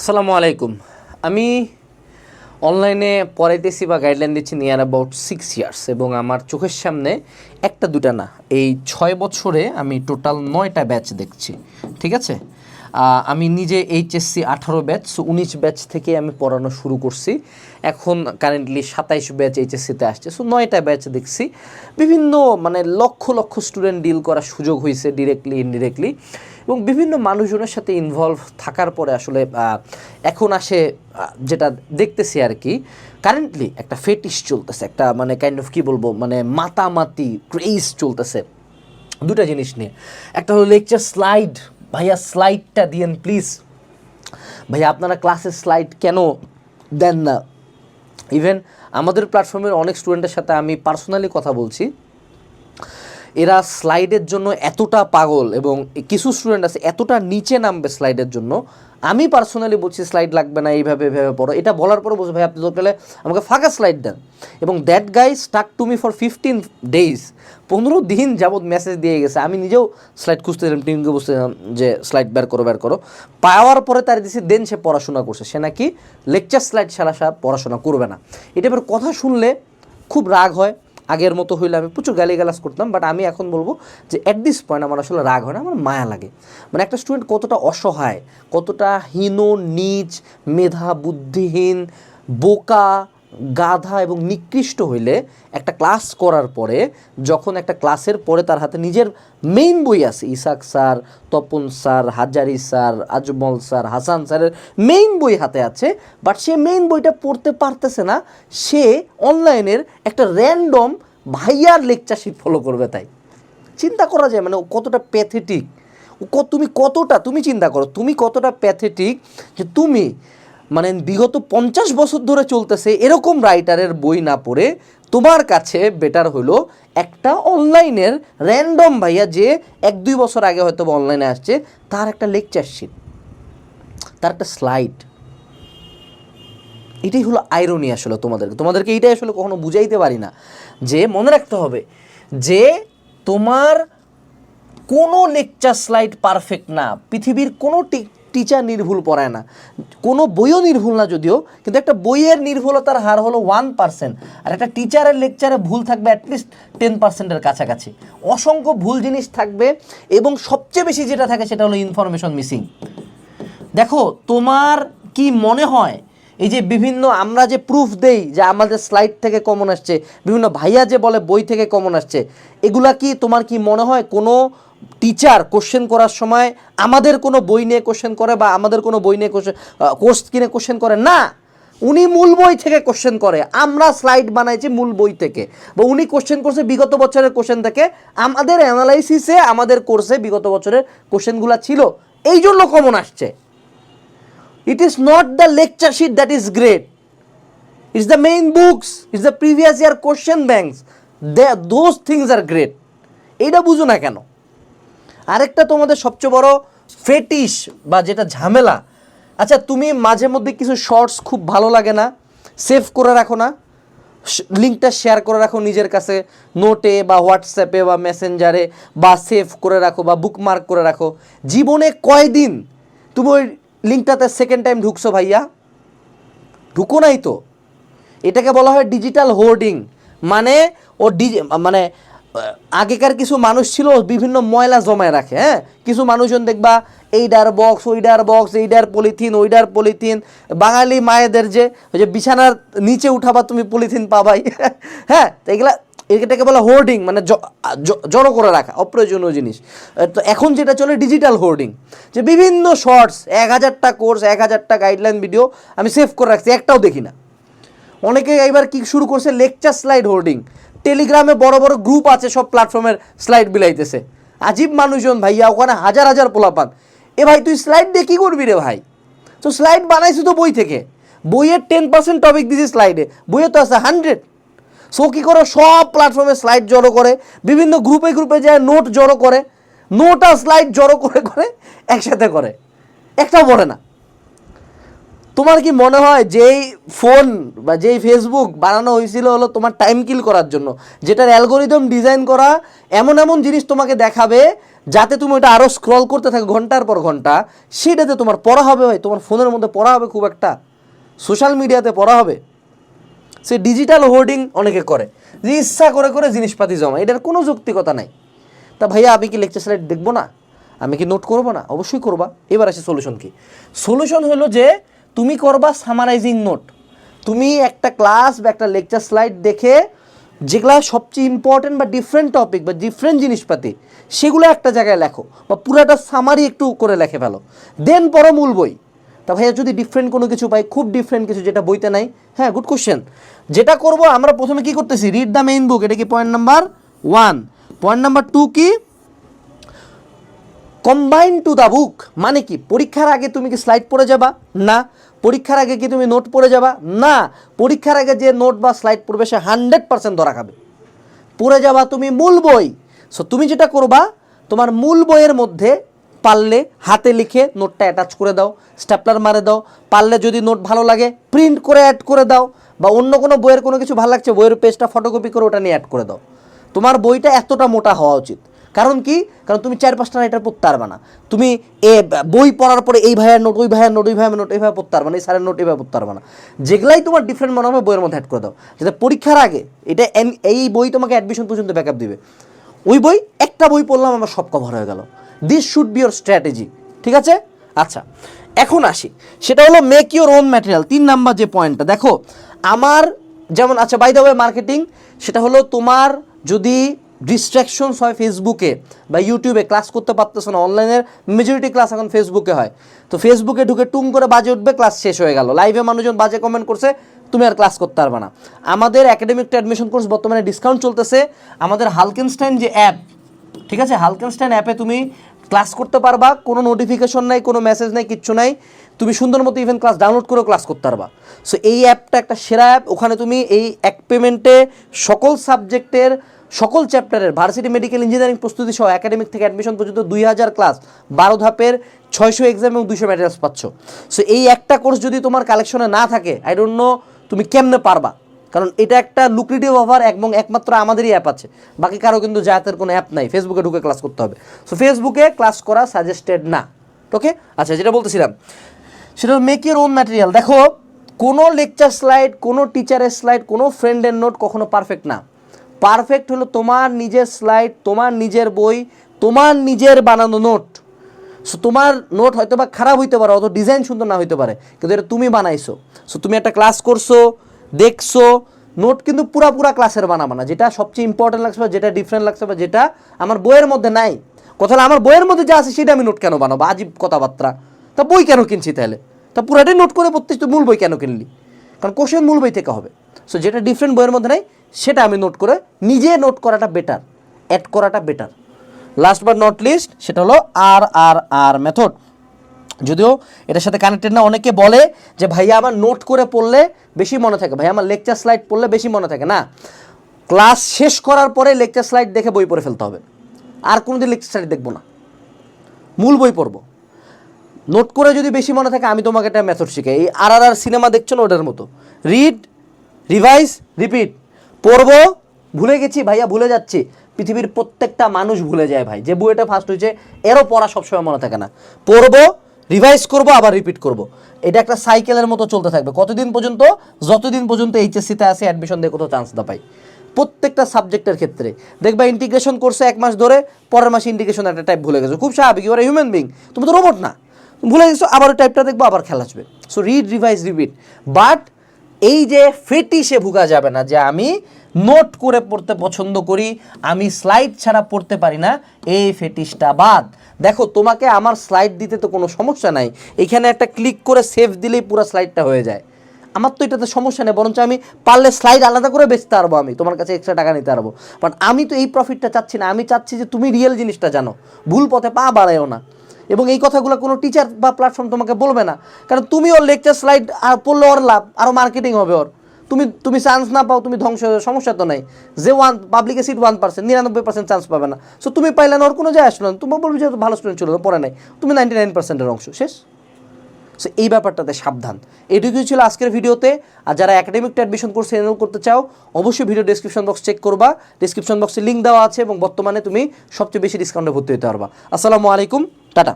আসসালামু আলাইকুম। আমি অনলাইনে পড়াইতেছি বা গাইডলাইন দিচ্ছি নিয়ার অ্যাবাউট সিক্স ইয়ার্স এবং আমার চোখের সামনে একটা দুটা না, এই ছয় বছরে আমি টোটাল নয়টা ব্যাচ দেখছি, ঠিক আছে? আমি নিজে এইচএসসি আঠারো ব্যাচ উনিশ ব্যাচ থেকে আমি পড়ানো শুরু করছি। এখন কারেন্টলি সাতাইশ ব্যাচ এইচএসসিতে আসছে সো নয়টা ব্যাচ দেখছি। বিভিন্ন মানে লক্ষ লক্ষ স্টুডেন্ট ডিল করার সুযোগ হয়েছে ডিরেক্টলি ইনডিরেক্টলি এবং বিভিন্ন মানুষজনের সাথে ইনভলভ থাকার পরে আসলে এখন আসে যেটা দেখতেছি আর কি কারেন্টলি একটা ফেটিস চলতেছে, একটা মানে কাইন্ড অফ কী বলব মানে মাতামাতি ক্রেজ চলতেছে। দুটা জিনিস নিয়ে। একটা হলো লেকচার স্লাইড ভাইয়া স্লাইডটা দিয়েন প্লিজ ভাইয়া, আপনারা ক্লাসের স্লাইড কেন দেন না? ইভেন আমাদের প্ল্যাটফর্মের অনেক স্টুডেন্টের সাথে আমি পার্সোনালি কথা বলছি। এরা স্লাইডের জন্য এতটা পাগল এবং কিছু স্টুডেন্ট আছে, এতটা নিচে নামবে স্লাইডের জন্য। আমি পার্সোনালি বলছি, স্লাইড লাগবে না, এইভাবে এভাবে পড়ো। এটা বলার পরে বলছি, ভাই, আপনি হলে আমাকে ফাঁকা স্লাইড দেন। এবং that guy stuck to me for fifteen days পনেরো দিন যাবৎ মেসেজ দিয়ে গেছে। আমি নিজেও স্লাইড খুঁজতেছিলাম টিমকে বুঝতেছিলাম যে, স্লাইড বের করো বের করো। পাওয়ার পরে তার দিছি, দেন সে পড়াশোনা করছে। সে নাকি লেকচার স্লাইড ছাড়া সে পড়াশোনা করবে না। এটা এবার কথা শুনলে খুব রাগ হয়। আগের মতো হইলে আমি প্রচুর গালিগালাজ করতাম বাট আমি এখন বলব যে অ্যাট দিস পয়েন্ট আমার আসলে রাগ হয় না, আমার মায়া লাগে। মানে একটা স্টুডেন্ট কতটা অসহায়, কতটা হীন নিচ, মেধা, বুদ্ধিহীন, বোকা গাধা এবং নিকৃষ্ট হইলে একটা ক্লাস করার পরে, যখন একটা ক্লাসের পরে তার হাতে নিজের মেইন বই আছে, Ishaq sir, Tapan sir, Hazari sir, Ajmal sir, Hasan স্যারের মেইন বই হাতে আছে বাট সে মেইন বইটা পড়তে পারতেছে না, সে অনলাইনের একটা র্যান্ডম ভাইয়ার লেকচার লেকচারশিপ ফলো করবে তাই। চিন্তা করা যায় মানে কতটা প্যাথেটিক তুমি কতটা, তুমি চিন্তা করো, তুমি কতটা প্যাথেটিক যে তুমি মানে বিগত পঞ্চাশ বছর ধরে চলতেছে এরকম রাইটারের বই না পড়ে তোমার কাছে বেটার হলো একটা অনলাইনের র্যান্ডম ভাইয়া যে এক, দুই বছর আগে হয়তো অনলাইনে আসছে, তার একটা লেকচারশিপ তার একটা স্লাইড এটাই হলো আইরনি আসলে তোমাদেরকে। তোমাদেরকে এইটাই আসলে কখনো বুঝাইতে পারি না যে, মনে রাখতে হবে যে, তোমার কোনো লেকচার স্লাইড পারফেক্ট না। পৃথিবীর কোনো টিচার নির্ভুল পড়ায় না। কোনো বইও নির্ভুল না যদিও, কিন্তু একটা বইয়ের নির্ভুলতার হার হলো ওয়ান পার্সেন্ট আর একটা টিচারের লেকচারে ভুল থাকবে অ্যাটলিস্ট টেন পার্সেন্টের কাছাকাছি। অসংখ্য ভুল জিনিস থাকবে এবং সবচেয়ে বেশি যেটা থাকে সেটা হলো ইনফরমেশন মিসিং দেখো, তোমার কি মনে হয়, এই যে বিভিন্ন আমরা যে প্রুফ দেই যে আমাদের স্লাইড থেকে কমন আসছে, বিভিন্ন ভাইয়া যে বলে বই থেকে কমন আসছে, এগুলা কি তোমার কি মনে হয় কোনো টিচার কোশ্চেন করার সময় আমাদের কোনো বই নিয়ে কোশ্চেন করে বা আমাদের কোনো বই নিয়ে কোশ্চেন কোর্স কিনে কোশ্চেন করে না। উনি মূল বই থেকে কোশ্চেন করে। আমরা স্লাইড বানাইছি মূল বই থেকে। বা উনি কোশ্চেন করছে বিগত বছরের কোশ্চেন থেকে। আমাদের অ্যানালাইসিসে আমাদের কোর্সে বিগত বছরের কোশ্চেনগুলো ছিল। এই জন্য কমন আসছে। It is not the lecture sheet that is great. It's the main books it's the previous year question banks. They, those things are great. এইটা বুঝো না কেন? আরেকটা তোমাদের সবচেয়ে বড় ফেটিস বা যেটা ঝামেলা। আচ্ছা তুমি মাঝে মধ্যে কিছু শর্টস খুব ভালো লাগে না সেভ করে রাখো না। লিঙ্কটা শেয়ার করে রাখো নিজের কাছে নোটে বা হোয়াটসঅ্যাপে বা মেসেঞ্জারে বা সেভ করে রাখো বা বুকমার্ক করে রাখো। জীবনে কয়দিন তুমি ওই লিঙ্কটাতে সেকেন্ড টাইম ঢুকছো ভাইয়া? ঢুকো নাই তো। এটাকে বলা হয় ডিজিটাল হোর্ডিং মানে ও ডিজি মানে আগেকার কিছু মানুষ ছিল, বিভিন্ন ময়লা জমায় রাখে হ্যাঁ? কিছু মানুষজন দেখবা, এইডার বক্স ওইডার বক্স এইডার পলিথিন ওইডার পলিথিন বাঙালি মায়েদের যে, ওই যে বিছানার নিচে উঠাবা তুমি পলিথিন পাবাই হ্যাঁ? তো এগুলা, এটাকে বলা হোর্ডিং মানে জড়ো করে রাখা, অপ্রয়োজনীয় জিনিস। তো এখন যেটা চলে ডিজিটাল হোর্ডিং যে বিভিন্ন শর্টস এক হাজারটা কোর্স এক হাজারটা গাইডলাইন ভিডিও আমি সেভ করে রাখছি, একটাও দেখি না। অনেকে এবার কি শুরু করছে লেকচার স্লাইড হোর্ডিং টেলিগ্রামে বড় বড় গ্রুপ আছে, সব প্ল্যাটফর্মের স্লাইড বিলাইতেছে। আজীব মানুষজন ভাইয়া, ওখানে হাজার হাজার পোলাপান। এ ভাই, তুই স্লাইড দিয়ে কী করবি রে ভাই? তো স্লাইড বানাইছি তো বই থেকে। বইয়ের টেন পার্সেন্ট টপিক দিছি স্লাইডে বইয়ে তো আছে হান্ড্রেড সো কী করে, সব প্ল্যাটফর্মে স্লাইড জড়ো করে, বিভিন্ন গ্রুপে গ্রুপে যায় নোট জড়ো করে নোট আর স্লাইড জড়ো করে করে একসাথে করে। একটাও পড়ে না। তোমার কি মনে হয় যেই ফোন বা যেই ফেসবুক বানানো হয়েছিল হলো তোমার টাইম কিল করার জন্য? যেটার অ্যালগোরিদম ডিজাইন করা এমন এমন জিনিস তোমাকে দেখাবে যাতে তুমি ওটা আরও স্ক্রল করতে থাকো ঘণ্টার পর ঘণ্টা। সেটাতে তোমার পড়া হবে ভাই, তোমার ফোনের মধ্যে পড়া হবে খুব একটা। সোশ্যাল মিডিয়াতে পড়া হবে। সে ডিজিটাল হোর্ডিং অনেকে করে। যে ইচ্ছা করে করে জিনিসপাতি জমা এটার কোনো যৌক্তিকতা নাই। তা ভাইয়া, আমি কি লেকচার স্লাইড দেখব না? আমি কি নোট করব না? অবশ্যই করবা। এবার আসে সলিউশন কি। সলিউশন হলো যে তুমি করবা সামারাইজিং নোট তুমি একটা ক্লাস বা একটা লেকচার স্লাইড দেখে যেগুলা সবচেয়ে ইম্পর্টেন্ট বা ডিফারেন্ট টপিক বা ডিফারেন্ট জিনিসপাতি, সেগুলো একটা জায়গায় লেখো বা পুরাটা সামারি একটু করে লেখে ফেলো। দেন পরো মূল বই। তা ভাইয়া যদি ডিফারেন্ট কোনো কিছু পাই, খুব ডিফারেন্ট কিছু যেটা বইতে নাই হ্যাঁ গুড কোশ্চেন যেটা করব, আমরা প্রথমে কি করতেছি? রিড দ্য মেইন বুক এটা কি point number one point number two কি? কম্বাইন টু দ্য বুক মানে কি? পরীক্ষার আগে তুমি কি স্লাইড পড়ে যাবা? না। পরীক্ষার আগে কি তুমি নোট পড়ে যাবা? না। পরীক্ষার আগে যে নোট বা স্লাইড পড়বে, সে হান্ড্রেড পার্সেন্ট ধরা খাবে। পড়ে যাবা তুমি মূল বই। সো তুমি যেটা করবা, তোমার মূল বইয়ের মধ্যে পারলে হাতে লিখে নোটটা অ্যাটাচ করে দাও, স্ট্যাপলার মারে দাও। পারলে যদি নোট ভালো লাগে প্রিন্ট করে অ্যাড করে দাও বা অন্য কোনো বইয়ের কোনো কিছু ভালো লাগছে, বইয়ের পেজটা ফটোকপি করে ওটা নিয়ে অ্যাড করে দাও। তোমার বইটা এতটা মোটা হওয়া উচিত। কারণ কি? কারণ তুমি চার পাঁচটা রাইটার পড়তে পারবে না তুমি এ বই পড়ার পরে এই ভাইয়ের নোট, ওই ভাইয়ের নোট, ওই ভাইয়ের নোট এইভাবে পড়তে পারবে না এই স্যারের নোট এইভাবে পড়তে পারবে না যেগুলাই তোমার ডিফারেন্ট মনে হবে বইয়ের মধ্যে অ্যাড করে দাও। যাতে পরীক্ষার আগে, এটা এই বই তোমাকে অ্যাডমিশন পর্যন্ত ব্যাকআপ দিবে। ওই বই, একটা বই পড়লাম, আমার সব কভার হয়ে গেল। This should be your strategy ঠিক আছে? আচ্ছা এখন আসি। সেটা হলো মেক ইউর ওন ম্যাটেরিয়াল তিন নাম্বার যে পয়েন্টটা দেখো, আমার যেমন আচ্ছা বাই দ্য ওয়ে মার্কেটিং সেটা হলো তোমার যদি ডিস্ট্রাকশনস হয় ফেসবুকে বা ইউটিউবে ক্লাস করতে পারতেছো না অনলাইনের মেজরিটি ক্লাস এখন ফেসবুকে হয়। তো ফেসবুকে ঢুকে টুং করে বাজে উঠবে ক্লাস শেষ হয়ে গেল। লাইভে মানুষজন বাজে কমেন্ট করছে, তুমি আর ক্লাস করতে পারবে না। আমাদের একাডেমিক অ্যাডমিশন কোর্স বর্তমানে ডিসকাউন্ট চলতেছে। আমাদের হালকেনস্টাইন যে অ্যাপ ঠিক আছে? হালকেনস্টাইন অ্যাপে তুমি ক্লাস করতে পারবা, কোনো নোটিফিকেশন নাই, কোনো মেসেজ নাই, কিচ্ছু নাই। তুমি সুন্দর মতো ইভেন ক্লাস ডাউনলোড করেও ক্লাস করতে পারবা। সো এই অ্যাপটা একটা সেরা অ্যাপ ওখানে তুমি এই এক পেমেন্টে সকল সাবজেক্টের সকল চ্যাপ্টারের ভার্সিটি মেডিকেল ইঞ্জিনিয়ারিং প্রস্তুতি সহ একাডেমিক থেকে অ্যাডমিশন পর্যন্ত দুই হাজার ক্লাস বারো ধাপের ছয়শো এক্সাম এবং দুইশো ম্যাটেরিয়ালস পাচ্ছ। সো এই একটা কোর্স যদি তোমার কালেকশনে না থাকে আই ডোন্ট নো তুমি কেমনে পারবা? কারণ এটা একটা লুক্রেটিভ অফার এবং একমাত্র আমাদেরই অ্যাপ আছে। বাকি কারও কিন্তু জায়াতের কোনো অ্যাপ নাই ফেসবুকে ঢুকে ক্লাস করতে হবে। সো ফেসবুকে ক্লাস করা সাজেস্টেড না। ওকে আচ্ছা যেটা বলতেছিলাম, সেটা মেক ইউর ওন ম্যাটেরিয়াল দেখো, কোনো লেকচার স্লাইড কোনো টিচারের স্লাইড কোনো ফ্রেন্ডের নোট কখনো পারফেক্ট না। পারফেক্ট হলো তোমার নিজের স্লাইড, তোমার নিজের বই, তোমার নিজের বানানো নোট। সো তোমার নোট হয়তো বা খারাপ হইতে পারে অত ডিজাইন সুন্দর না হইতে পারে, কিন্তু এটা তুমি বানাইছো। সো তুমি একটা ক্লাস করছ, দেখছ, নোট কিন্তু পুরা পুরা ক্লাসের বানাবা না, যেটা সবচেয়ে ইম্পর্টেন্ট লাগছে বা যেটা ডিফারেন্ট লাগছে বা যেটা আমার বইয়ের মধ্যে নাই। কথা আমার বইয়ের মধ্যে যা আছে সেটা আমি নোট কেন বানাবো? আজীব কথাবার্তা। তা বই কেন কিনছি তাহলে? তা পুরাটাই নোট করে পড়তেছি মূল বই কেন কিনলি? কারণ কোশ্চেন মূল বই থেকে হবে। সো যেটা ডিফারেন্ট বইয়ের মধ্যে নাই সেটা আমি নোট করে নিজে নোট করাটা বেটার অ্যাড করাটা better last but not least সেটা হলো আর আর আর মেথড যদিও এটার সাথে কানেক্টেড না, অনেকে বলে যে ভাইয়া আমার নোট করে পড়লে বেশি মনে থাকে, ভাইয়া আমার লেকচার স্লাইড পড়লে বেশি মনে থাকে। না ক্লাস শেষ করার পরে লেকচার স্লাইড দেখে বই পড়ে ফেলতে হবে। আর কোনো দিন লেকচার স্লাইড দেখব না। মূল বই পড়ব। নোট করে যদি বেশি মনে থাকে, আমি তোমাকে একটা মেথড শিখাই। এই আর আর আর সিনেমা দেখছ না ওটার মতো? রিড রিভাইজ রিপিট পড়ব, ভুলে গেছি ভাইয়া, ভুলে যাচ্ছি। পৃথিবীর প্রত্যেকটা মানুষ ভুলে যায় ভাই। যে বইটা ফার্স্ট হয়েছে, এরও পড়া সবসময় মনে থাকে না। পড়ব রিভাইজ করব, আবার রিপিট করব। এটা একটা সাইকেলের মতো চলতে থাকবে। কতদিন পর্যন্ত? যতদিন পর্যন্ত এইচএসসিতে আসে অ্যাডমিশন দিয়ে কোথাও চান্স না পাই। প্রত্যেকটা সাবজেক্টের ক্ষেত্রে। দেখবা ইন্টিগ্রেশন করছে এক মাস ধরে, পরের মাসে ইন্টিগ্রেশন একটা টাইপ ভুলে গেছো। খুব স্বাভাবিক এবার হিউম্যান বিং তুমি তো রোবট না। ভুলে গেছো, আবার ওই টাইপটা দেখব, আবার খেলা আসবে। So read revise repeat but এই যে ফেটিসে ভুগা যাবে না, যে আমি নোট করে পড়তে পছন্দ করি, আমি স্লাইড ছাড়া পড়তে পারি না, এই ফেটিসটা বাদ। দেখো, তোমাকে আমার স্লাইড দিতে তো কোনো সমস্যা নাই। এখানে একটা ক্লিক করে সেভ দিলেই পুরো স্লাইডটা হয়ে যায়। আমার তো এটাতে সমস্যা নেই, বরঞ্চ আমি পারলে স্লাইড আলাদা করে বেচতে পারব আমি, তোমার কাছে এক্সট্রা টাকা নিতে পারব বাট আমি তো এই প্রফিটটা চাচ্ছি না, আমি চাচ্ছি যে তুমি রিয়েল জিনিসটা জানো। ভুল পথে পা বাড়ায়ও না। এবং এই কথাগুলো কোনো টিচার বা প্ল্যাটফর্ম তোমাকে বলবে না। কারণ তুমি ওর লেকচার স্লাইড আর পড়লে ওর লাভ আরও মার্কেটিং হবে ওর। তুমি তুমি চান্স না পাও, তুমি ধ্বংস সমস্যা তো নাই। যে ওয়ান পাবলিকে সিট ওয়ান পার্সেন্ট নিরানব্বই পার্সেন্ট চান্স পাবে না। সো তুমি পাইলে না, ওর কোনো যায় আসলো না। তুমি বলবে যে ভালো স্টুডেন্ট ছিল, পড়ে নাই। তুমি নাইনটি নাইন পার্সেন্টের অংশ, শেষ। সো এই ব্যাপারটাতে সাবধান। এটুকুই ছিল আজকের ভিডিওতে। আর যারা একাডেমিকটা অ্যাডমিশন কোর্সে এনরোল করতে চাও, অবশ্যই ভিডিও ডিসক্রিপশন বক্স চেক করবা। ডিসক্রিপশন বক্সে লিঙ্ক দেওয়া আছে এবং বর্তমানে তুমি সবচেয়ে বেশি ডিসকাউন্টে ভর্তি হতে পারবা। আসসালামু আলাইকুম। টাটা